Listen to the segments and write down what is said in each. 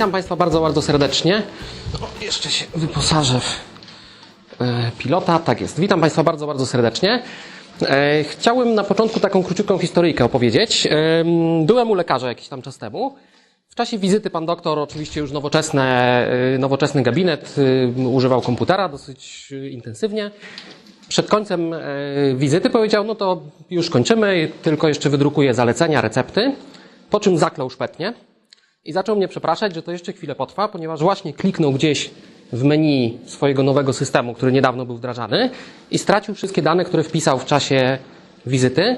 Witam Państwa bardzo, bardzo serdecznie. O, jeszcze się wyposażę w e, pilota. Tak jest. Witam Państwa bardzo, bardzo serdecznie. E, Chciałem na początku taką króciutką historyjkę opowiedzieć. Em, Byłem u lekarza jakiś tam czas temu. W czasie wizyty pan doktor, oczywiście już nowoczesne, e, nowoczesny gabinet, e, używał komputera dosyć e, intensywnie. Przed końcem e, wizyty powiedział, no to już kończymy, tylko jeszcze wydrukuję zalecenia, recepty. Po czym zaklął szpetnie i zaczął mnie przepraszać, że to jeszcze chwilę potrwa, ponieważ właśnie kliknął gdzieś w menu swojego nowego systemu, który niedawno był wdrażany i stracił wszystkie dane, które wpisał w czasie wizyty.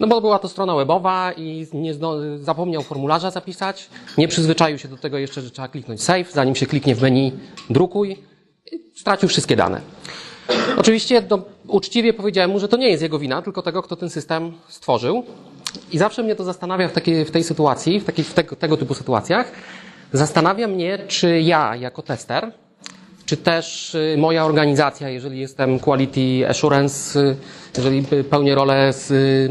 No bo była to strona webowa i nie zapomniał formularza zapisać, nie przyzwyczaił się do tego jeszcze, że trzeba kliknąć save, zanim się kliknie w menu drukuj i stracił wszystkie dane. Oczywiście no, uczciwie powiedziałem mu, że to nie jest jego wina, tylko tego, kto ten system stworzył. I zawsze mnie to zastanawia w, takiej, w tej sytuacji, w, takich, w tego, typu sytuacjach. Zastanawia mnie, czy ja jako tester, czy też y, moja organizacja, jeżeli jestem Quality Assurance, y, jeżeli pełnię rolę y,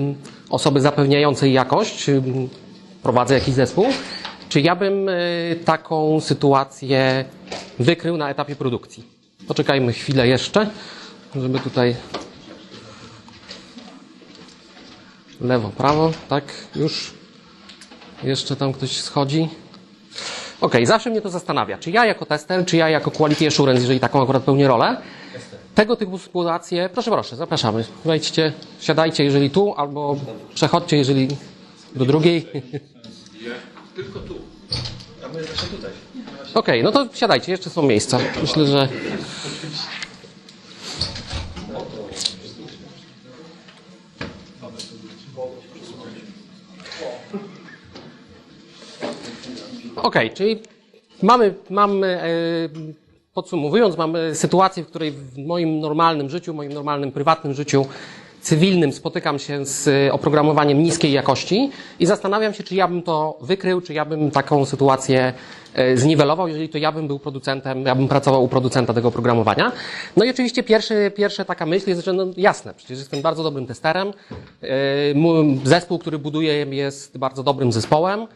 osoby zapewniającej jakość, prowadzę jakiś zespół, czy ja bym taką sytuację wykrył na etapie produkcji. Poczekajmy chwilę jeszcze, żeby tutaj lewo, prawo, tak, już jeszcze tam ktoś schodzi. Ok, zawsze mnie to zastanawia, czy ja jako tester, czy ja jako quality assurance, jeżeli taką akurat pełnię rolę, tego typu sytuacje, proszę, proszę, zapraszamy. Wejdźcie, siadajcie, jeżeli tu, albo przechodźcie, jeżeli do drugiej. Tylko tu. A my zawsze tutaj. Okej, no to siadajcie, jeszcze są miejsca. Myślę, że. Okej, czyli mamy, mamy e, podsumowując, mamy sytuację, w której w moim normalnym życiu, moim normalnym prywatnym życiu cywilnym spotykam się z e, oprogramowaniem niskiej jakości i zastanawiam się, czy ja bym to wykrył, czy ja bym taką sytuację e, zniwelował, jeżeli to ja bym był producentem, ja bym pracował u producenta tego oprogramowania. No i oczywiście pierwszy, pierwsza taka myśl jest, że no jasne, przecież jestem bardzo dobrym testerem, zespół, który buduję jest bardzo dobrym zespołem,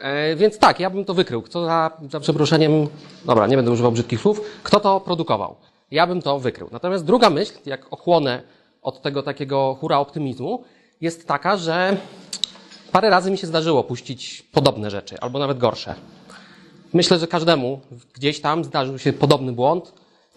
E, Więc tak, ja bym to wykrył. Kto za, za przeproszeniem, dobra, nie będę używał brzydkich słów, kto to produkował? Ja bym to wykrył. Natomiast druga myśl, jak ochłonę od tego takiego hura optymizmu, jest taka, że parę razy mi się zdarzyło puścić podobne rzeczy, albo nawet gorsze. Myślę, że każdemu gdzieś tam zdarzył się podobny błąd,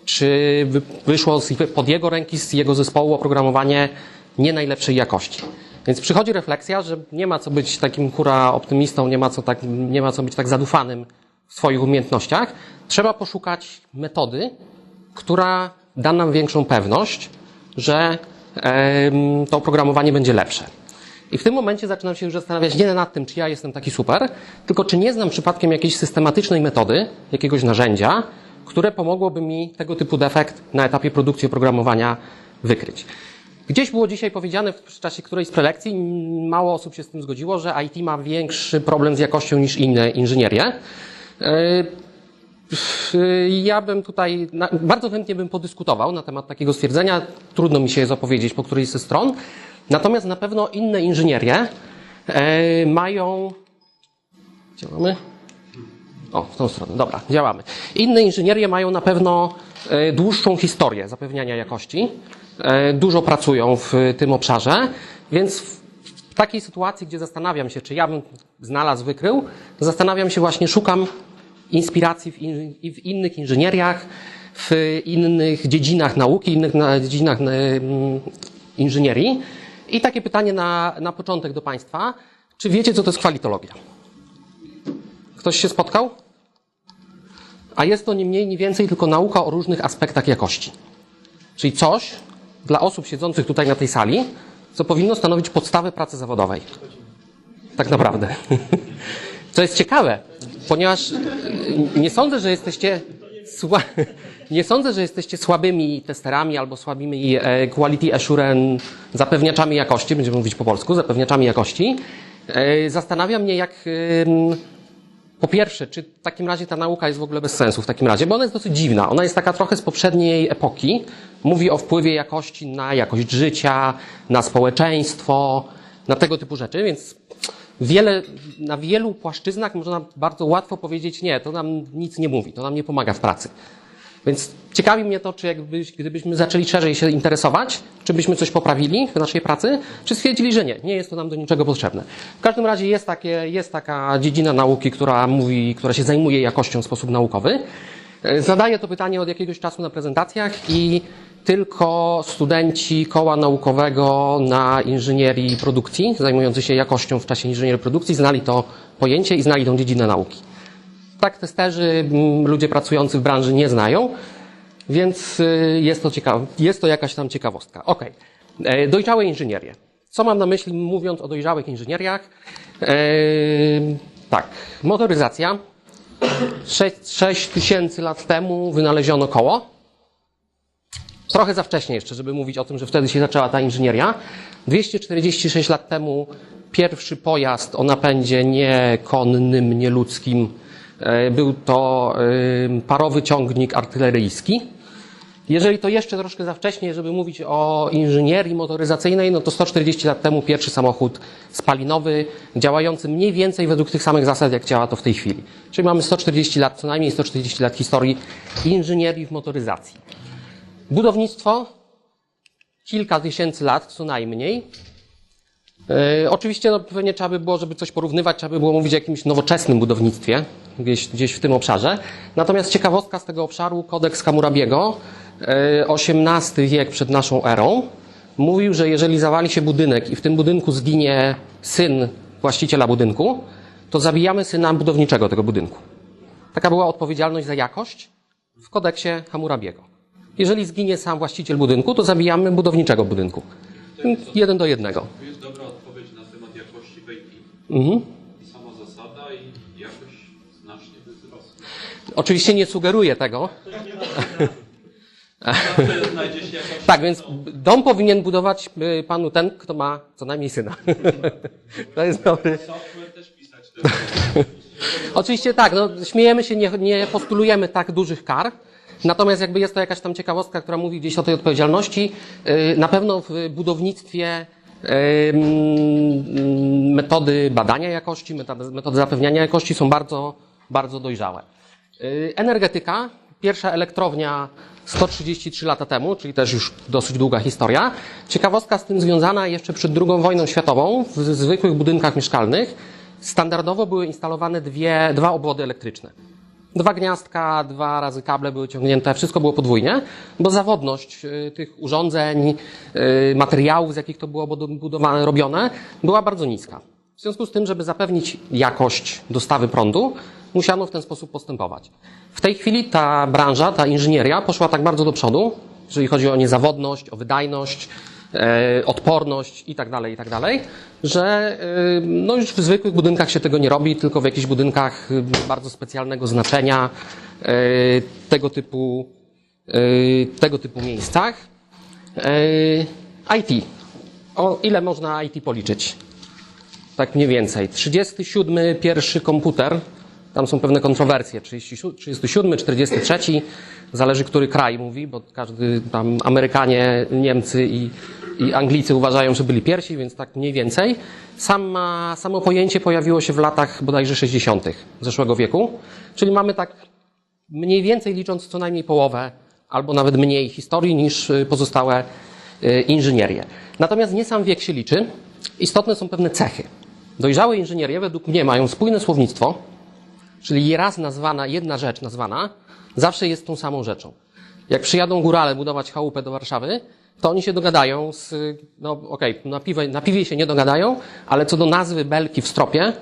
czy wy- wyszło z, pod jego ręki, z jego zespołu oprogramowanie nie najlepszej jakości. Więc przychodzi refleksja, że nie ma co być takim hura optymistą, nie ma co, tak, nie ma co być tak zadufanym w swoich umiejętnościach. Trzeba poszukać metody, która da nam większą pewność, że to oprogramowanie będzie lepsze. I w tym momencie zaczynam się już zastanawiać nie nad tym, czy ja jestem taki super, tylko czy nie znam przypadkiem jakiejś systematycznej metody, jakiegoś narzędzia, które pomogłoby mi tego typu defekt na etapie produkcji oprogramowania wykryć. Gdzieś było dzisiaj powiedziane w czasie którejś z prelekcji, mało osób się z tym zgodziło, że IT ma większy problem z jakością niż inne inżynierie. Yy, Ja bym tutaj bardzo chętnie bym podyskutował na temat takiego stwierdzenia. Trudno mi się je zapowiedzieć po którejś ze stron. Natomiast na pewno inne inżynierie e, mają. Działamy? O, w tą stronę. Dobra, działamy. Inne inżynierie mają na pewno e, dłuższą historię zapewniania jakości. E, Dużo pracują w tym obszarze, więc w takiej sytuacji, gdzie zastanawiam się, czy ja bym znalazł, wykrył, zastanawiam się właśnie, szukam inspiracji w, in, w innych inżynieriach, w innych dziedzinach nauki, innych na, dziedzinach mm, inżynierii. I takie pytanie na, na początek do Państwa. Czy wiecie, co to jest kwalitologia? Ktoś się spotkał? A jest to nie mniej, nie więcej tylko nauka o różnych aspektach jakości. Czyli coś dla osób siedzących tutaj na tej sali, co powinno stanowić podstawę pracy zawodowej. Tak naprawdę. Co jest ciekawe, ponieważ y, nie sądzę, że jesteście sła... nie sądzę, że jesteście słabymi testerami albo słabymi e, quality assurance zapewniaczami jakości, będziemy mówić po polsku, zapewniaczami jakości. E, Zastanawia mnie, jak po pierwsze, czy w takim razie ta nauka jest w ogóle bez sensu w takim razie, bo ona jest dosyć dziwna. Ona jest taka trochę z poprzedniej epoki. Mówi o wpływie jakości na jakość życia, na społeczeństwo, na tego typu rzeczy, więc wiele, na wielu płaszczyznach można bardzo łatwo powiedzieć nie, to nam nic nie mówi, to nam nie pomaga w pracy. Więc ciekawi mnie to, czy jakbyś, gdybyśmy zaczęli szerzej się interesować, czy byśmy coś poprawili w naszej pracy, czy stwierdzili, że nie, nie jest to nam do niczego potrzebne. W każdym razie jest, takie, jest taka dziedzina nauki, która mówi, która się zajmuje jakością w sposób naukowy. E, Zadaję to pytanie od jakiegoś czasu na prezentacjach i tylko studenci koła naukowego na inżynierii produkcji, zajmujący się jakością w czasie inżynierii produkcji, znali to pojęcie i znali tą dziedzinę nauki. Tak testerzy, m, ludzie pracujący w branży nie znają, więc y, jest to, ciekawe, jest to jakaś tam ciekawostka. Ok. Dojrzałe inżynierie. Co mam na myśli mówiąc o dojrzałych inżynieriach? E, tak, motoryzacja. 6 tysięcy lat temu wynaleziono koło. Trochę za wcześnie jeszcze, żeby mówić o tym, że wtedy się zaczęła ta inżynieria. 246 lat temu pierwszy pojazd o napędzie nie konnym, nie ludzkim. E, Był to parowy ciągnik artyleryjski. Jeżeli to jeszcze troszkę za wcześnie, żeby mówić o inżynierii motoryzacyjnej, no to 140 lat temu pierwszy samochód spalinowy, działający mniej więcej według tych samych zasad, jak działa to w tej chwili. Czyli mamy 140 lat, co najmniej 140 lat historii inżynierii w motoryzacji. Budownictwo kilka tysięcy lat co najmniej. E, oczywiście no, pewnie trzeba by było, żeby coś porównywać, trzeba by było mówić o jakimś nowoczesnym budownictwie, gdzieś, gdzieś w tym obszarze. Natomiast ciekawostka z tego obszaru, kodeks Hammurabiego, e, XVIII wiek przed naszą erą, mówił, że jeżeli zawali się budynek i w tym budynku zginie syn właściciela budynku, to zabijamy syna budowniczego tego budynku. Taka była odpowiedzialność za jakość w kodeksie Hammurabiego. Jeżeli zginie sam właściciel budynku, to zabijamy budowniczego budynku. Jeden do jednego. To jest dobra odpowiedź na temat jakości w IT. Mhm. Oczywiście nie sugeruję tego. Tak, więc dom powinien budować y, panu ten, kto ma co najmniej syna. To jest dobry. Oczywiście tak, no, śmiejemy się, nie, nie postulujemy tak dużych kar. Natomiast jakby jest to jakaś tam ciekawostka, która mówi gdzieś o tej odpowiedzialności. Yy, Na pewno w budownictwie metody badania jakości, metody zapewniania jakości są bardzo, bardzo dojrzałe. Yy, Energetyka, pierwsza elektrownia 133 lata temu, czyli też już dosyć długa historia. Ciekawostka z tym związana jeszcze przed II wojną światową w zwykłych budynkach mieszkalnych standardowo były instalowane dwie, dwa obwody elektryczne. Dwa gniazdka, dwa razy kable były ciągnięte, wszystko było podwójnie, bo zawodność y, tych urządzeń, y, materiałów, z jakich to było budowane, robione, była bardzo niska. W związku z tym, żeby zapewnić jakość dostawy prądu, musiano w ten sposób postępować. W tej chwili ta branża, ta inżynieria poszła tak bardzo do przodu, jeżeli chodzi o niezawodność, o wydajność, e, odporność i tak dalej, i tak dalej, że e, no już w zwykłych budynkach się tego nie robi, tylko w jakichś budynkach e, bardzo specjalnego znaczenia, tego typu, tego typu miejscach. IT. O ile można IT policzyć? Tak mniej więcej. 37 pierwszy komputer, tam są pewne kontrowersje, 37, 37, 43, zależy który kraj mówi, bo każdy tam Amerykanie, Niemcy i, i Anglicy uważają, że byli pierwsi, więc tak mniej więcej. Sama, samo pojęcie pojawiło się w latach bodajże 60. zeszłego wieku, czyli mamy tak mniej więcej licząc co najmniej połowę albo nawet mniej historii niż y, pozostałe y, inżynierie. Natomiast nie sam wiek się liczy, istotne są pewne cechy. Dojrzałe inżynierie według mnie mają spójne słownictwo, czyli raz nazwana, jedna rzecz nazwana, zawsze jest tą samą rzeczą. Jak przyjadą górale budować chałupę do Warszawy, to oni się dogadają z, no okej, na, piwie, na piwie się nie dogadają, ale co do nazwy belki w stropie,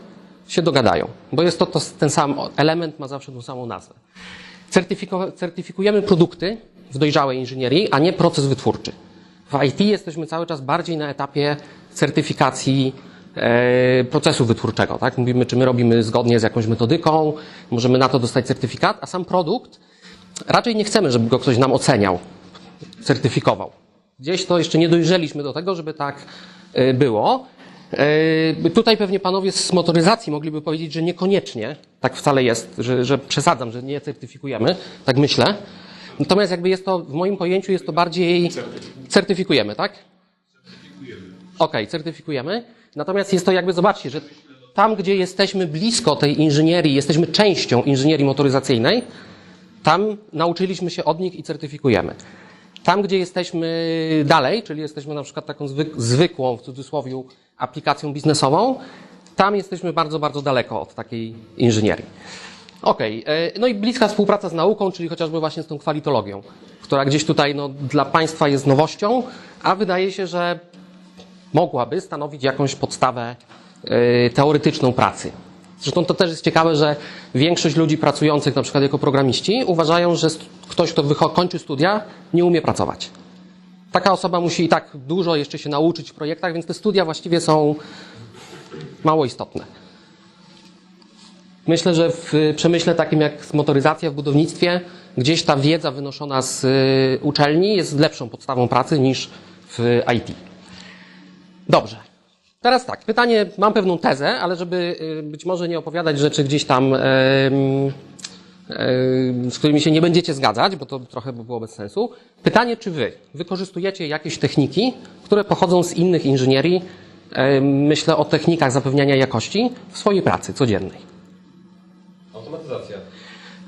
się dogadają, bo jest to, to ten sam element, ma zawsze tą samą nazwę. Certyfikujemy produkty w dojrzałej inżynierii, a nie proces wytwórczy. W IT jesteśmy cały czas bardziej na etapie certyfikacji procesu wytwórczego. Tak? Mówimy, czy my robimy zgodnie z jakąś metodyką, możemy na to dostać certyfikat, a sam produkt raczej nie chcemy, żeby go ktoś nam oceniał, certyfikował. Gdzieś to jeszcze nie dojrzeliśmy do tego, żeby tak e, było. E, Tutaj pewnie panowie z motoryzacji mogliby powiedzieć, że niekoniecznie tak wcale jest, że, że przesadzam, że nie certyfikujemy, tak myślę. Natomiast jakby jest to, w moim pojęciu jest to bardziej certyfikujemy, tak? Okej, certyfikujemy. Natomiast jest to jakby, zobaczcie, że tam, gdzie jesteśmy blisko tej inżynierii, jesteśmy częścią inżynierii motoryzacyjnej, tam nauczyliśmy się od nich i certyfikujemy. Tam, gdzie jesteśmy dalej, czyli jesteśmy na przykład taką zwyk- zwykłą, w cudzysłowie, aplikacją biznesową, tam jesteśmy bardzo, bardzo daleko od takiej inżynierii. Okej, e, no i bliska współpraca z nauką, czyli chociażby właśnie z tą kwalitologią, która gdzieś tutaj no, dla Państwa jest nowością, a wydaje się, że mogłaby stanowić jakąś podstawę e, teoretyczną pracy. Zresztą to też jest ciekawe, że większość ludzi pracujących na przykład jako programiści uważają, że ktoś, kto kończy studia, nie umie pracować. Taka osoba musi i tak dużo jeszcze się nauczyć w projektach, więc te studia właściwie są mało istotne. Myślę, że w przemyśle takim jak motoryzacja w budownictwie, gdzieś ta wiedza wynoszona z y, uczelni jest lepszą podstawą pracy niż w IT. Dobrze. Teraz tak, pytanie, mam pewną tezę, ale żeby y, być może nie opowiadać rzeczy gdzieś tam, z którymi się nie będziecie zgadzać, bo to trochę by było bez sensu. Pytanie, czy wy wykorzystujecie jakieś techniki, które pochodzą z innych inżynierii, myślę o technikach zapewniania jakości w swojej pracy codziennej?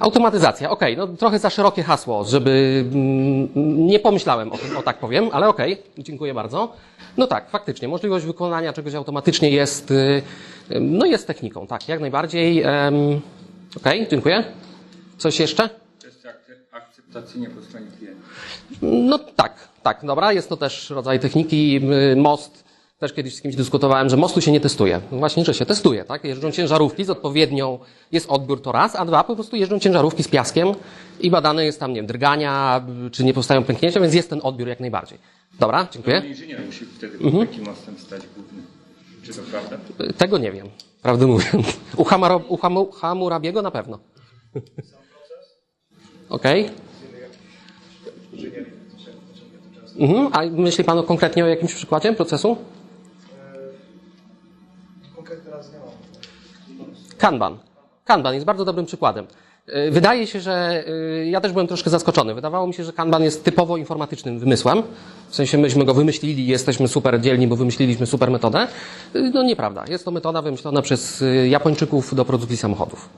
Automatyzacja. Okej, no trochę za szerokie hasło, żeby mm, nie pomyślałem o tym, o tak powiem, ale okej, dziękuję bardzo. No tak, faktycznie, możliwość wykonania czegoś automatycznie jest, y, no jest techniką, tak, jak najbardziej. Okej, dziękuję. Coś jeszcze? Akceptacyjnie po stronie klienta. No tak, tak, dobra, jest to też rodzaj techniki. y, Most, też kiedyś z kimś dyskutowałem, że mostu się nie testuje. No Właśnie, że się testuje, tak? Jeżdżą ciężarówki z odpowiednią, jest odbiór to raz, a dwa, po prostu jeżdżą ciężarówki z piaskiem i badane jest tam, nie wiem, drgania, czy nie powstają pęknięcia, więc jest ten odbiór jak najbardziej. Dobra, dziękuję. To inżynier musi wtedy pod takim mostem stać główny. Czy to prawda? Tego nie wiem, prawdę mówiąc. U, Hamaro, u Hamu, Hamurabiego na pewno. Okej. Mhm. A myśli Pan konkretnie o jakimś przykładzie procesu? Kanban. Kanban jest bardzo dobrym przykładem. Y, Wydaje się, że y, ja też byłem troszkę zaskoczony. Wydawało mi się, że Kanban jest typowo informatycznym wymysłem. W sensie myśmy go wymyślili jesteśmy super dzielni, bo wymyśliliśmy super metodę. Y, No nieprawda. Jest to metoda wymyślona przez Japończyków do produkcji samochodów.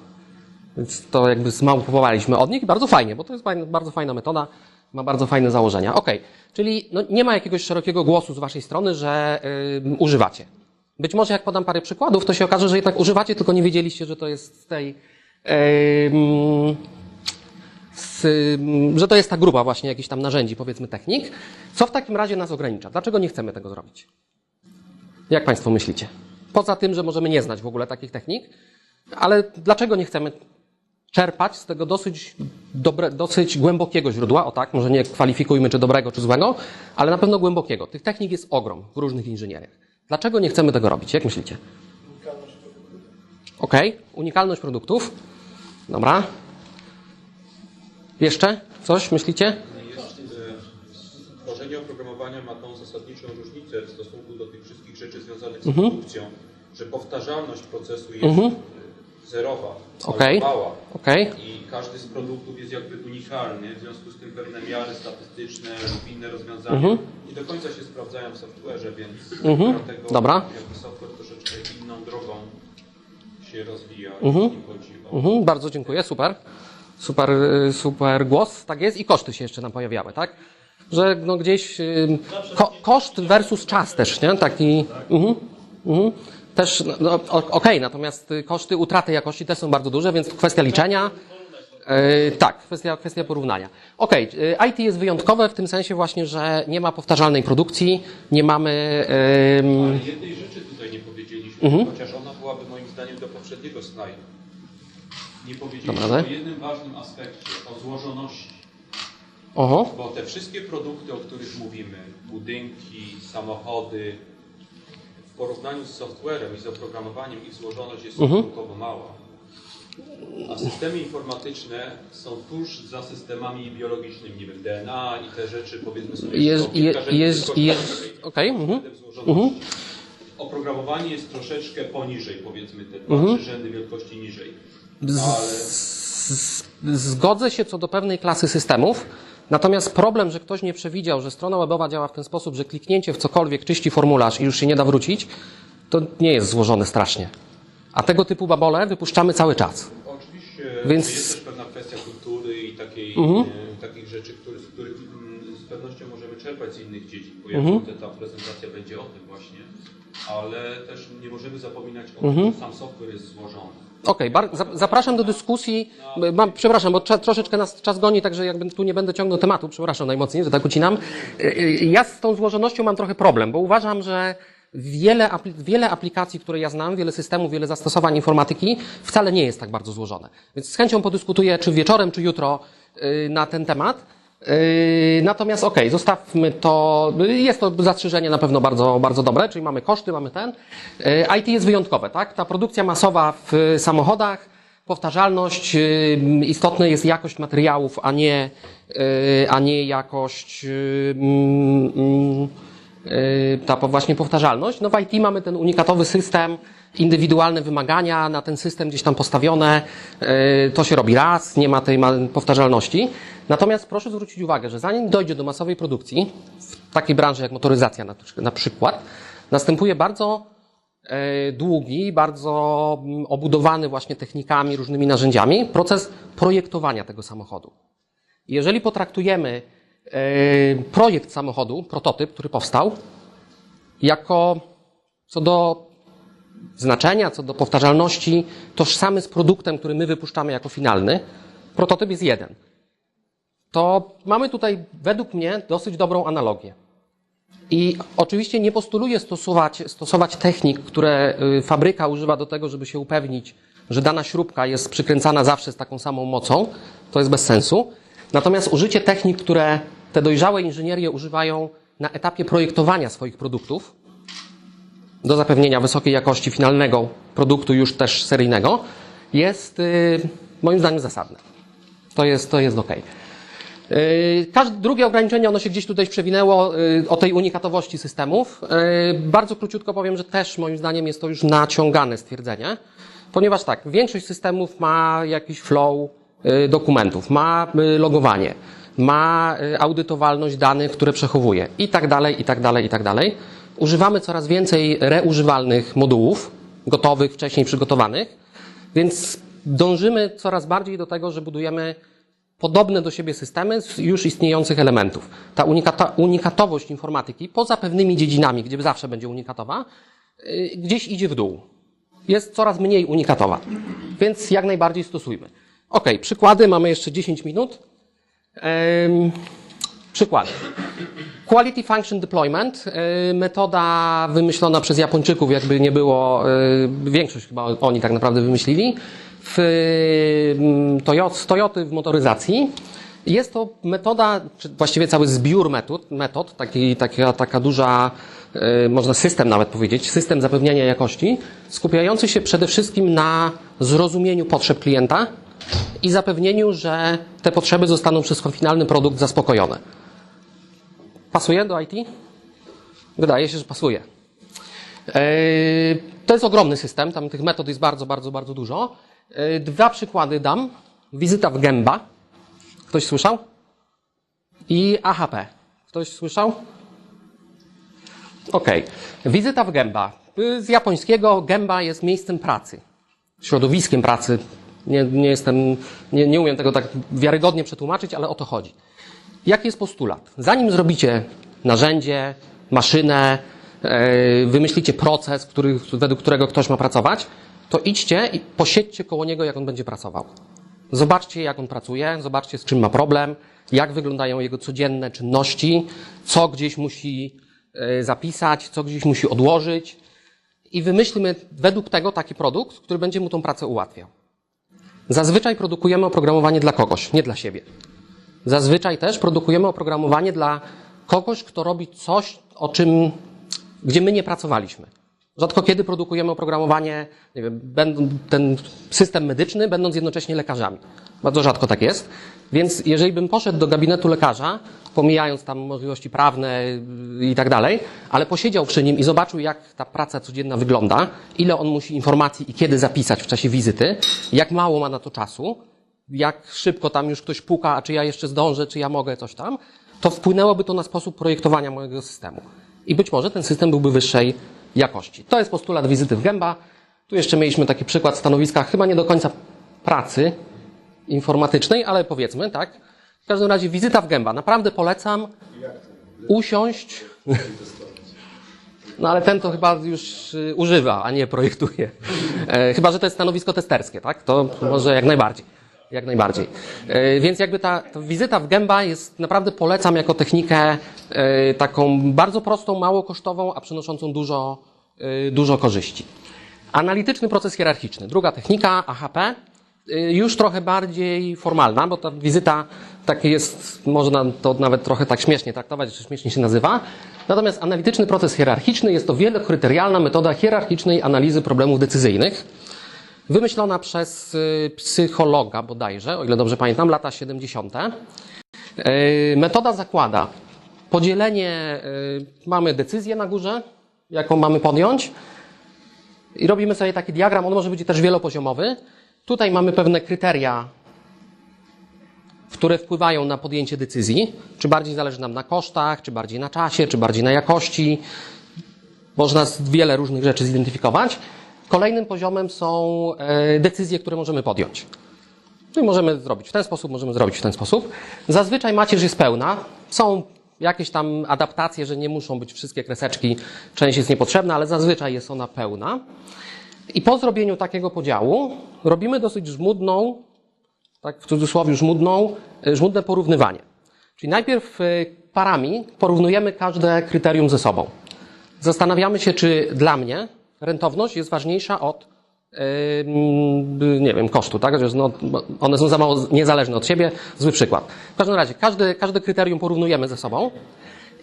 Więc to jakby zmałpowaliśmy od nich bardzo fajnie, bo to jest bardzo fajna metoda, ma bardzo fajne założenia. Okej, czyli no, nie ma jakiegoś szerokiego głosu z waszej strony, że y, używacie. Być może jak podam parę przykładów, to się okaże, że jednak używacie, tylko nie wiedzieliście, że to jest z tej. z, że to jest ta grupa właśnie jakichś tam narzędzi, powiedzmy technik. Co w takim razie nas ogranicza? Dlaczego nie chcemy tego zrobić? Jak Państwo myślicie? Poza tym, że możemy nie znać w ogóle takich technik, ale dlaczego nie chcemy czerpać z tego dosyć, dobre, dosyć głębokiego źródła, o tak, może nie kwalifikujmy czy dobrego, czy złego, ale na pewno głębokiego. Tych technik jest ogrom w różnych inżynieriach. Dlaczego nie chcemy tego robić? Jak myślicie? Okej, unikalność produktów. Dobra. Jeszcze? Coś myślicie? Tworzenie oprogramowania ma tą zasadniczą różnicę w stosunku do tych wszystkich rzeczy związanych z Mhm. produkcją, że powtarzalność procesu jest e, zerowa, mała. Okej. I każdy z produktów jest jakby unikalny, w związku z tym pewne miary statystyczne lub inne rozwiązania nie do końca się sprawdzają w software'ze, więc dlatego Dobra. jakby software troszeczkę inną drogą się rozwija, jeśli chodzi o Mhm, bardzo dziękuję, super. Super, y, super głos, tak jest. I koszty się jeszcze nam pojawiały, tak? Że no gdzieś ko, koszt versus czas też, nie? Taki. Mhm, mhm. Też, no, no, okej, natomiast y, koszty utraty jakości też są bardzo duże, więc kwestia liczenia. y, tak, kwestia, kwestia porównania. Okej, y, IT jest wyjątkowe w tym sensie właśnie, że nie ma powtarzalnej produkcji, nie mamy. ym, Ale jednej rzeczy tutaj nie powiedzieliśmy, Mhm. chociaż ona byłaby moim zdaniem do poprzedniego slajdu. Nie powiedzieliśmy Dobra. o jednym ważnym aspekcie, o złożoności. oho, Bo te wszystkie produkty, o których mówimy, budynki, samochody, w porównaniu z softwarem i z oprogramowaniem ich złożoność jest Mhm. stosunkowo mała. A systemy informatyczne są tuż za systemami biologicznymi, nie wiem, DNA i te rzeczy, powiedzmy sobie, jest, jest, rzeczy jest, jest, okej, mhm. względem złożoności. Oprogramowanie jest troszeczkę poniżej, powiedzmy te dwa, trzy rzędy wielkości niżej. Ale Zgodzę się co do pewnej klasy systemów, natomiast problem, że ktoś nie przewidział, że strona webowa działa w ten sposób, że kliknięcie w cokolwiek czyści formularz i już się nie da wrócić, to nie jest złożone strasznie. A tego typu babole wypuszczamy cały czas. Oczywiście Więc- jest też pewna kwestia kultury i takiej, Mhm. e, takich rzeczy, które, z których mm, z pewnością możemy czerpać z innych dziedzin, bo ja Mhm. ta prezentacja będzie o tym właśnie, ale też nie możemy zapominać o Mhm. tym, że sam software jest złożony. Okej, za- zapraszam do dyskusji. Mam, przepraszam, bo cza, troszeczkę nas czas goni, także jakby tu nie będę ciągnął tematu, przepraszam najmocniej, że tak ucinam. Y, y, Ja z tą złożonością mam trochę problem, bo uważam, że wiele, wiele aplikacji, które ja znam, wiele systemów, wiele zastosowań informatyki wcale nie jest tak bardzo złożone. Więc z chęcią podyskutuję, czy wieczorem, czy jutro y, na ten temat. Yy, Natomiast okej, zostawmy to. Jest to zastrzeżenie na pewno bardzo, bardzo dobre, czyli mamy koszty, mamy ten. Yy, IT jest wyjątkowe, tak? Ta produkcja masowa w samochodach, powtarzalność, yy, istotna jest jakość materiałów, a nie, a nie jakość, mm, mm, ta po- właśnie powtarzalność. No w IT mamy ten unikatowy system, indywidualne wymagania na ten system gdzieś tam postawione. Yy, To się robi raz, nie ma tej powtarzalności. Natomiast proszę zwrócić uwagę, że zanim dojdzie do masowej produkcji, w takiej branży jak motoryzacja na, przykład, następuje bardzo e, długi, bardzo mm, obudowany właśnie technikami, różnymi narzędziami proces projektowania tego samochodu. Jeżeli potraktujemy projekt samochodu, prototyp, który powstał, jako co do znaczenia, co do powtarzalności, tożsamy z produktem, który my wypuszczamy jako finalny, prototyp jest jeden. To mamy tutaj, według mnie, dosyć dobrą analogię. I oczywiście nie postuluję stosować, stosować technik, które y, fabryka używa do tego, żeby się upewnić, że dana śrubka jest przykręcana zawsze z taką samą mocą. To jest bez sensu. Natomiast użycie technik, które te dojrzałe inżynierie używają na etapie projektowania swoich produktów, do zapewnienia wysokiej jakości finalnego produktu, już też seryjnego, jest y, moim zdaniem zasadne. To jest, to jest ok. Każde drugie ograniczenie, ono się gdzieś tutaj przewinęło y, o tej unikatowości systemów. Y, Bardzo króciutko powiem, że też moim zdaniem jest to już naciągane stwierdzenie, ponieważ tak, większość systemów ma jakiś flow dokumentów, ma logowanie, ma y, audytowalność danych, które przechowuje i tak dalej, i tak dalej, i tak dalej. Używamy coraz więcej reużywalnych modułów, gotowych, wcześniej przygotowanych, więc dążymy coraz bardziej do tego, że budujemy podobne do siebie systemy z już istniejących elementów. Ta unikatowość informatyki, poza pewnymi dziedzinami, gdzie zawsze będzie unikatowa, yy, gdzieś idzie w dół. Jest coraz mniej unikatowa. Więc jak najbardziej stosujmy. Ok, przykłady, mamy jeszcze 10 minut. Ym, przykłady. Quality Function Deployment, metoda wymyślona przez Japończyków, jakby nie było, większość chyba oni tak naprawdę wymyślili, w z Toyoty w motoryzacji. Jest to metoda, czy właściwie cały zbiór metod, metod taki, taka, taka duża, można system nawet powiedzieć, system zapewniania jakości, skupiający się przede wszystkim na zrozumieniu potrzeb klienta i zapewnieniu, że te potrzeby zostaną przez finalny produkt zaspokojone. Pasuje do IT? Wydaje się, że pasuje. Yy, To jest ogromny system, tam tych metod jest bardzo, bardzo, bardzo dużo. Yy, Dwa przykłady dam. Wizyta w Gęba. Ktoś słyszał? I AHP. Ktoś słyszał? Okej. Wizyta w Gęba. Z japońskiego Gęba jest miejscem pracy. Środowiskiem pracy. Nie, nie jestem, nie, nie umiem tego tak wiarygodnie przetłumaczyć, ale o to chodzi. Jaki jest postulat? Zanim zrobicie narzędzie, maszynę, e, wymyślicie proces, który, według którego ktoś ma pracować, to idźcie i posiedźcie koło niego, jak on będzie pracował. Zobaczcie, jak on pracuje, zobaczcie, z czym ma problem, jak wyglądają jego codzienne czynności, co gdzieś musi e, zapisać, co gdzieś musi odłożyć i wymyślmy według tego taki produkt, który będzie mu tą pracę ułatwiał. Zazwyczaj produkujemy oprogramowanie dla kogoś, nie dla siebie. Zazwyczaj też produkujemy oprogramowanie dla kogoś, kto robi coś, o czym, gdzie my nie pracowaliśmy. Rzadko kiedy produkujemy oprogramowanie, nie wiem, ten system medyczny, będąc jednocześnie lekarzami. Bardzo rzadko tak jest. Więc jeżeli bym poszedł do gabinetu lekarza, pomijając tam możliwości prawne i tak dalej, ale posiedział przy nim i zobaczył, jak ta praca codzienna wygląda, ile on musi informacji i kiedy zapisać w czasie wizyty, jak mało ma na to czasu, jak szybko tam już ktoś puka, a czy ja jeszcze zdążę, czy ja mogę coś tam, to wpłynęłoby to na sposób projektowania mojego systemu. I być może ten system byłby wyższej jakości. To jest postulat wizyty w Gęba. Tu jeszcze mieliśmy taki przykład stanowiska, chyba nie do końca pracy informatycznej, ale powiedzmy, tak? W każdym razie wizyta w gęba. Naprawdę polecam usiąść. No ale ten to chyba już y, używa, a nie projektuje. E, chyba, że to jest stanowisko testerskie, tak? To może jak najbardziej. Jak najbardziej. E, więc jakby ta, ta wizyta w gęba jest, naprawdę polecam jako technikę e, taką bardzo prostą, mało kosztową, a przynoszącą dużo, dużo korzyści. Analityczny proces hierarchiczny. Druga technika, AHP, już trochę bardziej formalna, bo ta wizyta tak jest, można to nawet trochę tak śmiesznie traktować, że śmiesznie się nazywa. Natomiast analityczny proces hierarchiczny jest to wielokryterialna metoda hierarchicznej analizy problemów decyzyjnych, wymyślona przez y, psychologa bodajże, o ile dobrze pamiętam, lata 70. Y, Metoda zakłada podzielenie, y, mamy decyzję na górze, jaką mamy podjąć, i robimy sobie taki diagram, on może być też wielopoziomowy. Tutaj mamy pewne kryteria, które wpływają na podjęcie decyzji. Czy bardziej zależy nam na kosztach, czy bardziej na czasie, czy bardziej na jakości. Można wiele różnych rzeczy zidentyfikować. Kolejnym poziomem są e, decyzje, które możemy podjąć. No i możemy zrobić w ten sposób, możemy zrobić w ten sposób. Zazwyczaj macierz jest pełna. Są jakieś tam adaptacje, że nie muszą być wszystkie kreseczki, część jest niepotrzebna, ale zazwyczaj jest ona pełna. I po zrobieniu takiego podziału robimy dosyć żmudną, tak w cudzysłowie żmudną, e, żmudne porównywanie. Czyli najpierw e, parami porównujemy każde kryterium ze sobą. Zastanawiamy się, czy dla mnie rentowność jest ważniejsza od nie wiem, kosztu, tak? No, one są za mało niezależne od siebie. Zły przykład. W każdym razie, każde, każde kryterium porównujemy ze sobą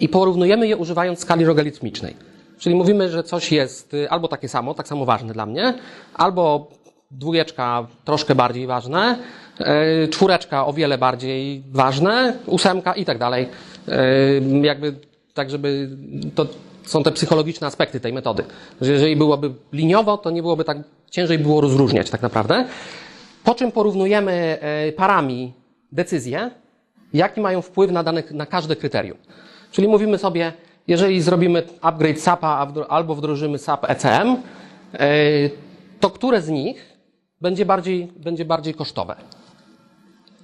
i porównujemy je używając skali logarytmicznej. Czyli mówimy, że coś jest y, albo takie samo, tak samo ważne dla mnie, albo dwójeczka troszkę bardziej ważne, y, czwóreczka o wiele bardziej ważne, ósemka i tak dalej. Y, Jakby tak, żeby to są te psychologiczne aspekty tej metody. Że jeżeli byłoby liniowo, to nie byłoby tak ciężej było rozróżniać tak naprawdę. Po czym porównujemy parami decyzje, jaki mają wpływ na, dane, na każde kryterium. Czyli mówimy sobie, jeżeli zrobimy upgrade SAP-a albo wdrożymy SAP ECM, e, to które z nich będzie bardziej, będzie bardziej kosztowe?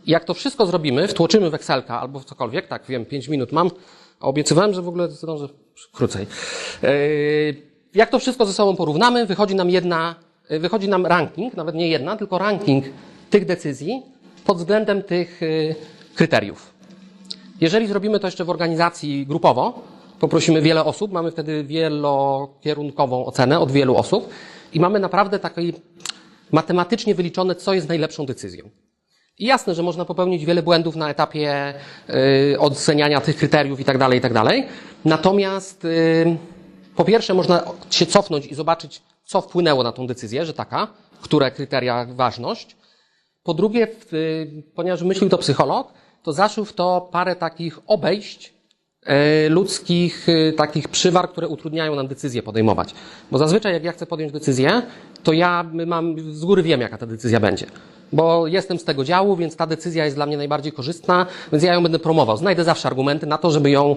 Jak to wszystko zrobimy, wtłoczymy w Excelka albo w cokolwiek, tak wiem, 5 minut mam, a obiecywałem, że w ogóle zdążę krócej. E, Jak to wszystko ze sobą porównamy, wychodzi nam jedna, e, wychodzi nam ranking, nawet nie jedna, tylko ranking tych decyzji pod względem tych kryteriów. Jeżeli zrobimy to jeszcze w organizacji grupowo, poprosimy wiele osób, mamy wtedy wielokierunkową ocenę od wielu osób i mamy naprawdę takie matematycznie wyliczone, co jest najlepszą decyzją. I jasne, że można popełnić wiele błędów na etapie y, oceniania tych kryteriów i tak dalej, i tak dalej. Natomiast y, po pierwsze można się cofnąć i zobaczyć, co wpłynęło na tą decyzję, że taka, które kryteria ważność. Po drugie, y, ponieważ wymyślił to psycholog, to zaszył w to parę takich obejść ludzkich y, takich przywar, które utrudniają nam decyzję podejmować. Bo zazwyczaj jak ja chcę podjąć decyzję, to ja mam, z góry wiem, jaka ta decyzja będzie. Bo jestem z tego działu, więc ta decyzja jest dla mnie najbardziej korzystna, więc ja ją będę promował. Znajdę zawsze argumenty na to, żeby ją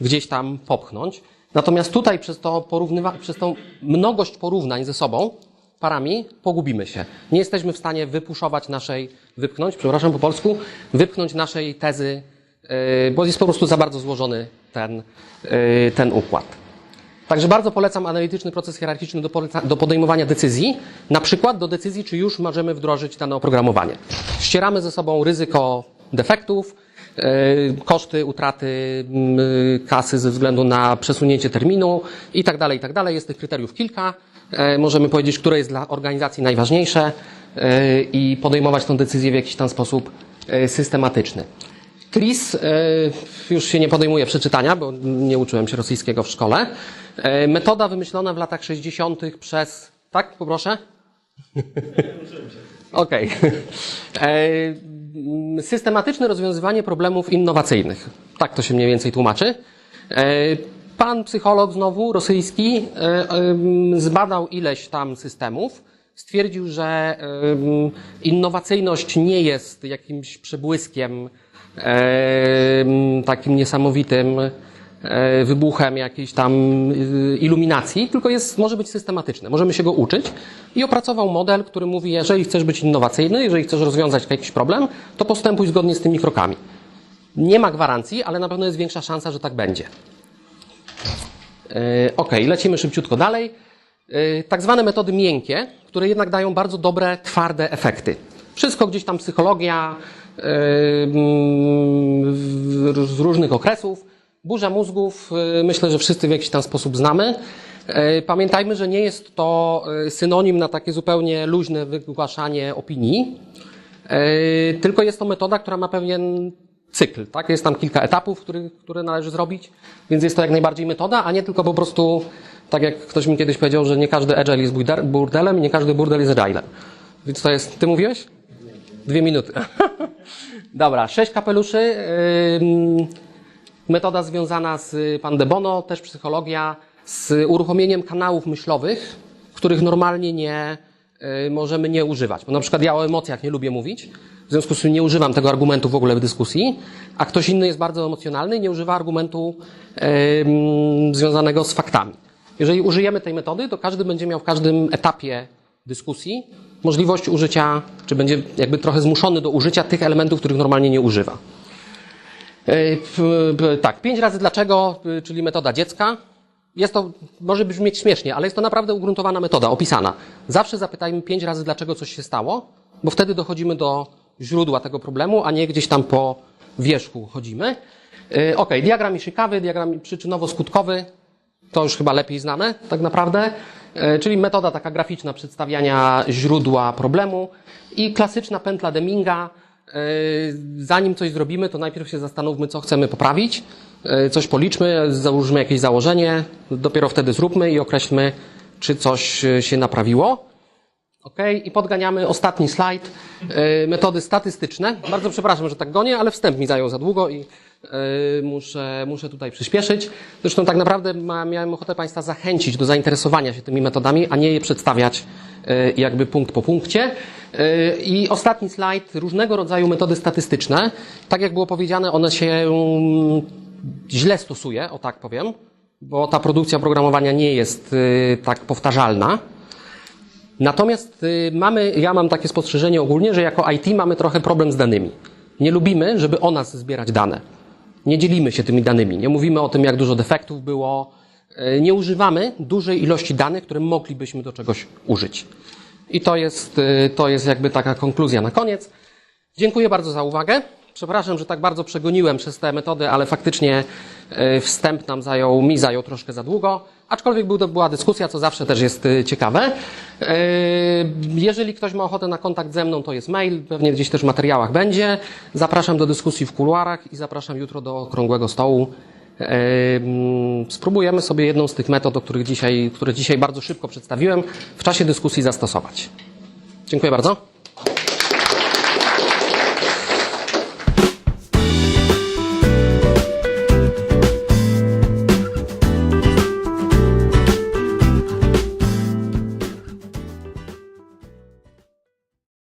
gdzieś tam popchnąć. Natomiast tutaj przez, to porównywa- przez tą mnogość porównań ze sobą, parami, pogubimy się. Nie jesteśmy w stanie wypuszować naszej, wypchnąć, przepraszam po polsku, wypchnąć naszej tezy, bo jest po prostu za bardzo złożony ten, yy, ten układ. Także bardzo polecam analityczny proces hierarchiczny do, do podejmowania decyzji, na przykład do decyzji, czy już możemy wdrożyć dane oprogramowanie. Ścieramy ze sobą ryzyko defektów, yy, koszty utraty yy, kasy ze względu na przesunięcie terminu i tak dalej, i tak dalej. Jest tych kryteriów kilka. Możemy powiedzieć, które jest dla organizacji najważniejsze i podejmować tę decyzję w jakiś tam sposób systematyczny. TRIS y, już się nie podejmuje przeczytania, bo nie uczyłem się rosyjskiego w szkole. Y, Metoda wymyślona w latach 60. przez. Tak, poproszę? Okej. E, Systematyczne rozwiązywanie problemów innowacyjnych. Tak to się mniej więcej tłumaczy. E, Pan psycholog znowu, rosyjski, e, zbadał ileś tam systemów. Stwierdził, że innowacyjność nie jest jakimś przebłyskiem em, takim niesamowitym e, wybuchem jakiejś tam y, iluminacji, tylko jest, może być systematyczne. Możemy się go uczyć i opracował model, który mówi, jeżeli chcesz być innowacyjny, jeżeli chcesz rozwiązać jakiś problem, to postępuj zgodnie z tymi krokami. Nie ma gwarancji, ale na pewno jest większa szansa, że tak będzie. Ok, lecimy szybciutko dalej. E, Tak zwane metody miękkie, które jednak dają bardzo dobre, twarde efekty. Wszystko gdzieś tam psychologia e, z różnych okresów. Burza mózgów, e, myślę, że wszyscy w jakiś tam sposób znamy. E, Pamiętajmy, że nie jest to synonim na takie zupełnie luźne wygłaszanie opinii, tylko jest to metoda, która ma pewien cykl, tak? Jest tam kilka etapów, który, które należy zrobić, więc jest to jak najbardziej metoda, a nie tylko po prostu, tak jak ktoś mi kiedyś powiedział, że nie każdy agile jest burdelem i nie każdy burdel jest agilem. Więc to jest, ty mówiłeś? Dwie minuty. Dobra, sześć kapeluszy. Metoda związana z Pan de Bono, też psychologia, z uruchomieniem kanałów myślowych, których normalnie nie y, możemy nie używać. Bo na przykład ja o emocjach nie lubię mówić, w związku z tym nie używam tego argumentu w ogóle w dyskusji, a ktoś inny jest bardzo emocjonalny i nie używa argumentu związanego z faktami. Jeżeli użyjemy tej metody, to każdy będzie miał w każdym etapie dyskusji możliwość użycia, czy będzie jakby trochę zmuszony do użycia tych elementów, których normalnie nie używa. E, Tak, pięć razy dlaczego, y, czyli metoda dziecka. Jest to, może brzmieć śmiesznie, ale jest to naprawdę ugruntowana metoda, opisana. Zawsze zapytajmy pięć razy, dlaczego coś się stało, bo wtedy dochodzimy do źródła tego problemu, a nie gdzieś tam po wierzchu chodzimy. E, Ok, diagram Ishikawy, diagram przyczynowo-skutkowy, to już chyba lepiej znane, tak naprawdę. E, Czyli metoda taka graficzna przedstawiania źródła problemu i klasyczna pętla Deminga. E, Zanim coś zrobimy, to najpierw się zastanówmy, co chcemy poprawić, e, coś policzmy, załóżmy jakieś założenie, dopiero wtedy zróbmy i określmy, czy coś się naprawiło. Ok, i podganiamy ostatni slajd. Metody statystyczne. Bardzo przepraszam, że tak gonię, ale wstęp mi zajął za długo i muszę, muszę tutaj przyspieszyć. Zresztą tak naprawdę miałem ochotę Państwa zachęcić do zainteresowania się tymi metodami, a nie je przedstawiać e, jakby punkt po punkcie. E, I ostatni slajd, różnego rodzaju metody statystyczne. Tak jak było powiedziane, one się mm, źle stosuje, o tak powiem, bo ta produkcja oprogramowania nie jest tak powtarzalna. Natomiast mamy, ja mam takie spostrzeżenie ogólnie, że jako IT mamy trochę problem z danymi. Nie lubimy, żeby o nas zbierać dane. Nie dzielimy się tymi danymi. Nie mówimy o tym, jak dużo defektów było. Y, Nie używamy dużej ilości danych, które moglibyśmy do czegoś użyć. I to jest, y, to jest jakby taka konkluzja na koniec. Dziękuję bardzo za uwagę. Przepraszam, że tak bardzo przegoniłem przez te metody, ale faktycznie e, wstęp nam zajął, mi zajął troszkę za długo. Aczkolwiek był, była dyskusja, co zawsze też jest e, ciekawe. E, Jeżeli ktoś ma ochotę na kontakt ze mną, to jest mail, pewnie gdzieś też w materiałach będzie. Zapraszam do dyskusji w kuluarach i zapraszam jutro do okrągłego stołu. Mm, Spróbujemy sobie jedną z tych metod, o których dzisiaj, które dzisiaj bardzo szybko przedstawiłem, w czasie dyskusji zastosować. Dziękuję bardzo.